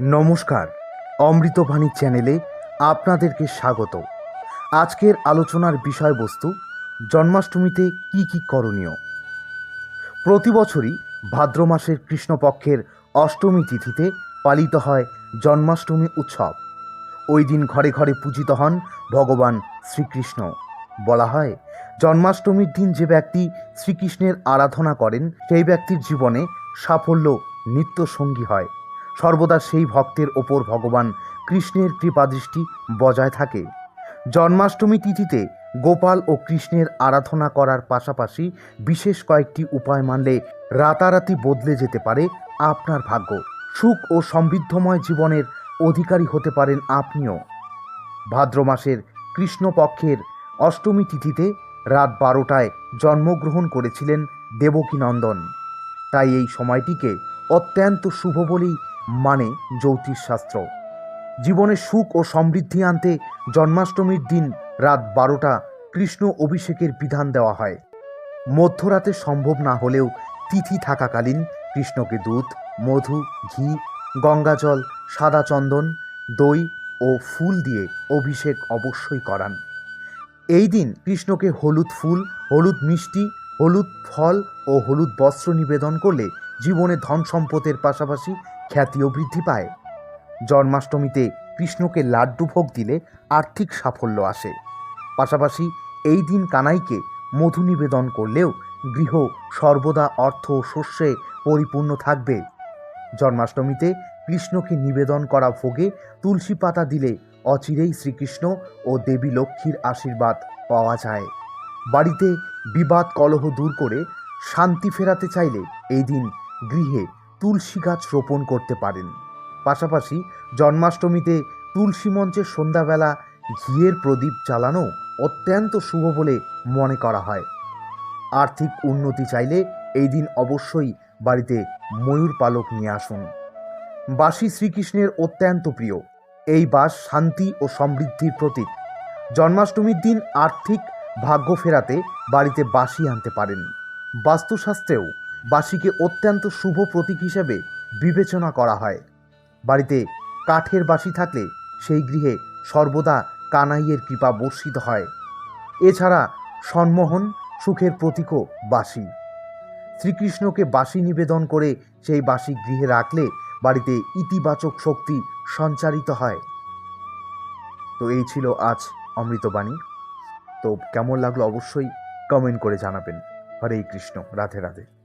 নমস্কার অমৃতবাণী চ্যানেলে আপনাদেরকে স্বাগত। আজকের আলোচনার বিষয়বস্তু, জন্মাষ্টমীতে কি কি করণীয়? প্রতি বছরই ভাদ্র মাসের কৃষ্ণপক্ষের অষ্টমী তিথিতে পালিত হয় জন্মাষ্টমী উৎসব। ওই দিন ঘরে ঘরে পূজিত হন ভগবান শ্রীকৃষ্ণ। বলা হয়, জন্মাষ্টমীর দিন যে ব্যক্তি শ্রীকৃষ্ণের আরাধনা করেন, সেই ব্যক্তির জীবনে সাফল্য নিত্য সঙ্গী হয়। সর্বদা সেই ভক্তের ওপর ভগবান কৃষ্ণের কৃপাদৃষ্টি বজায় থাকে। জন্মাষ্টমী তিথিতে গোপাল ও কৃষ্ণের আরাধনা করার পাশাপাশি বিশেষ কয়েকটি উপায় মানলে রাতারাতি বদলে যেতে পারে আপনার ভাগ্য। সুখ ও সমৃদ্ধময় জীবনের অধিকারী হতে পারেন আপনিও। ভাদ্র মাসের কৃষ্ণপক্ষের অষ্টমী তিথিতে রাত বারোটায় জন্মগ্রহণ করেছিলেন দেবকীনন্দন। তাই এই সময়টিকে অত্যন্ত শুভ বলেই মানে জ্যোতিষশাস্ত্র। জীবনে সুখ ও সমৃদ্ধি আনতে জন্মাষ্টমীর দিন রাত বারোটা কৃষ্ণ অভিষেকের বিধান দেওয়া হয়। মধ্যরাতে সম্ভব না হলেও তিথি থাকাকালীন কৃষ্ণকে দুধ, মধু, ঘি, গঙ্গাজল, সাদা চন্দন, দই ও ফুল দিয়ে অভিষেক অবশ্যই করান। এই দিন কৃষ্ণকে হলুদ ফুল, হলুদ মিষ্টি, হলুদ ফল ও হলুদ বস্ত্র নিবেদন করলে জীবনে ধন সম্পদের পাশাপাশি খ্যাতিও বৃদ্ধি পায়। জন্মাষ্টমীতে কৃষ্ণকে লাড্ডু ভোগ দিলে আর্থিক সাফল্য আসে। পাশাপাশি এই দিন কানাইকে মধু নিবেদন করলেও গৃহ সর্বদা অর্থ ও শস্যে পরিপূর্ণ থাকবে। জন্মাষ্টমীতে কৃষ্ণকে নিবেদন করা ভোগে তুলসী পাতা দিলে অচিরেই শ্রীকৃষ্ণ ও দেবী লক্ষ্মীর আশীর্বাদ পাওয়া যায়। বাড়িতে বিবাদ কলহ দূর করে শান্তি ফেরাতে চাইলে এই দিন গৃহে তুলসী গাছ রোপণ করতে পারেন। পাশাপাশি জন্মাষ্টমীতে তুলসী মঞ্চে সন্ধ্যাবেলা ঘিয়ের প্রদীপ জ্বালানো অত্যন্ত শুভ বলে মনে করা হয়। আর্থিক উন্নতি চাইলে এই দিন অবশ্যই বাড়িতে ময়ূর পালক নিয়ে আসুন। বাসি শ্রীকৃষ্ণের অত্যন্ত প্রিয়। এই বাস শান্তি ও সমৃদ্ধির প্রতীক। জন্মাষ্টমীর দিন আর্থিক ভাগ্য ফেরাতে বাড়িতে বাসি আনতে পারেন। বাস্তুশাস্ত্রেও বাসিকে অত্যন্ত শুভ প্রতীক হিসেবে বিবেচনা করা হয়। বাড়িতে কাঠের বাসি থাকলে সেই গৃহে সর্বদা কানাইয়ের কৃপা বর্ষিত হয়। এছাড়া সন্মোহন সুখের প্রতীকও বাসি। শ্রীকৃষ্ণকে বাসি নিবেদন করে সেই বাসি গৃহে রাখলে বাড়িতে ইতিবাচক শক্তি সঞ্চারিত হয়। তো এই ছিল আজ অমৃতবাণী। তো কেমন লাগল অবশ্যই কমেন্ট করে জানাবেন। হরে কৃষ্ণ, রাধে রাধে।